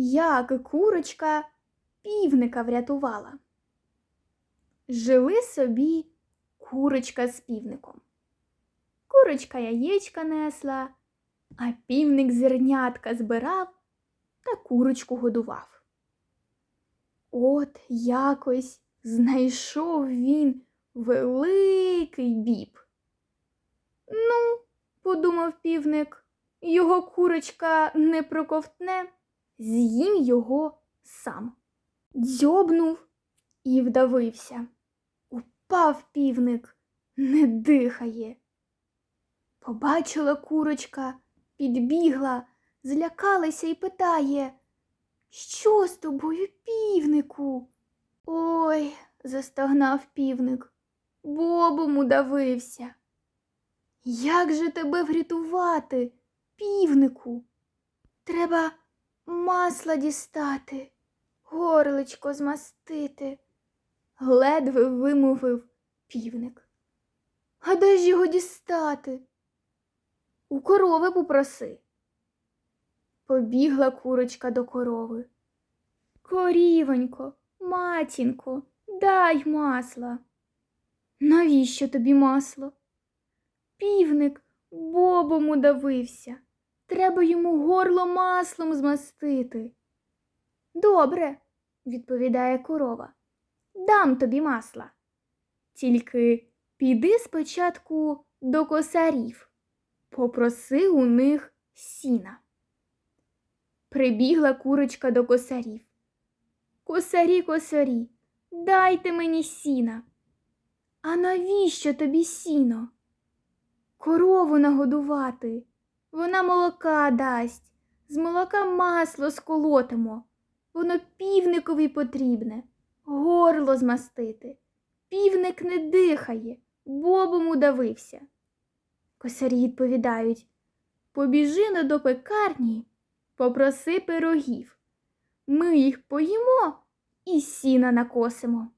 як курочка півника врятувала. Жили собі курочка з півником. Курочка яєчка несла, а півник зернятка збирав та курочку годував. От якось знайшов він великий біб. Ну, подумав півник, його курочка не проковтне, з'їм його сам. Дзьобнув і вдавився. Упав півник, не дихає. Побачила курочка, підбігла, злякалася і питає, що з тобою, півнику? Ой, застогнав півник, бобом удавився. Як же тебе врятувати, півнику? Треба масла дістати, горличко змастити, ледве вимовив півник. А де ж його дістати? У корови попроси. Побігла курочка до корови. Корівонько, матінко, дай масла. Навіщо тобі масло? Півник бобом удавився. Треба йому горло маслом змастити. Добре, відповідає корова. Дам тобі масла. Тільки піди спочатку до косарів, попроси у них сіна. Прибігла курочка до косарів. Косарі, косарі, дайте мені сіна. А навіщо тобі сіно? Корову нагодувати. Вона молока дасть, з молока масло сколотимо. Воно півникові потрібне, горло змастити. Півник не дихає, бобом удавився. Косарі відповідають Побіжи но до пекарні, попроси пирогів. Ми їх поїмо і сіна накосимо.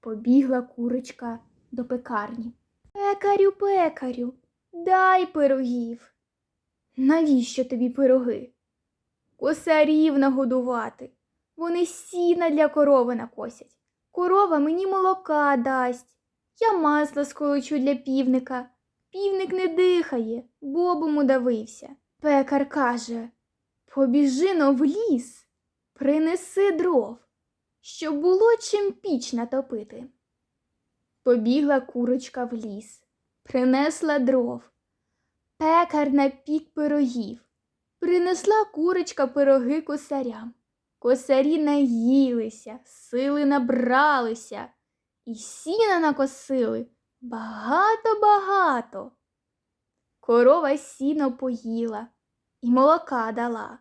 Побігла курочка до пекарні. Пекарю, пекарю, дай пирогів. Навіщо тобі пироги? Косарів нагодувати. Вони сіна для корови накосять. Корова мені молока дасть. Я масло сколочу для півника. Півник не дихає, бобом удавився. Пекар каже Побіжи но в ліс, принеси дров, щоб було чим піч натопити. Побігла курочка в ліс, принесла дров. Пекар напік пирогів. Принесла курочка пироги косарям. Косарі наїлися, сили набралися, і сіна накосили багато-багато. Корова сіно поїла і молока дала.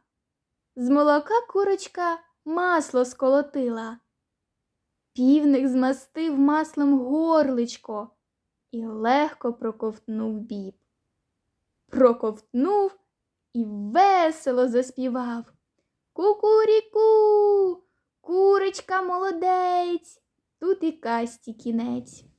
З молока курочка масло сколотила. Півник змастив маслом горличко і легко проковтнув біб. Проковтнув і весело заспівав. Кукуріку, курочка молодець, тут і касті кінець.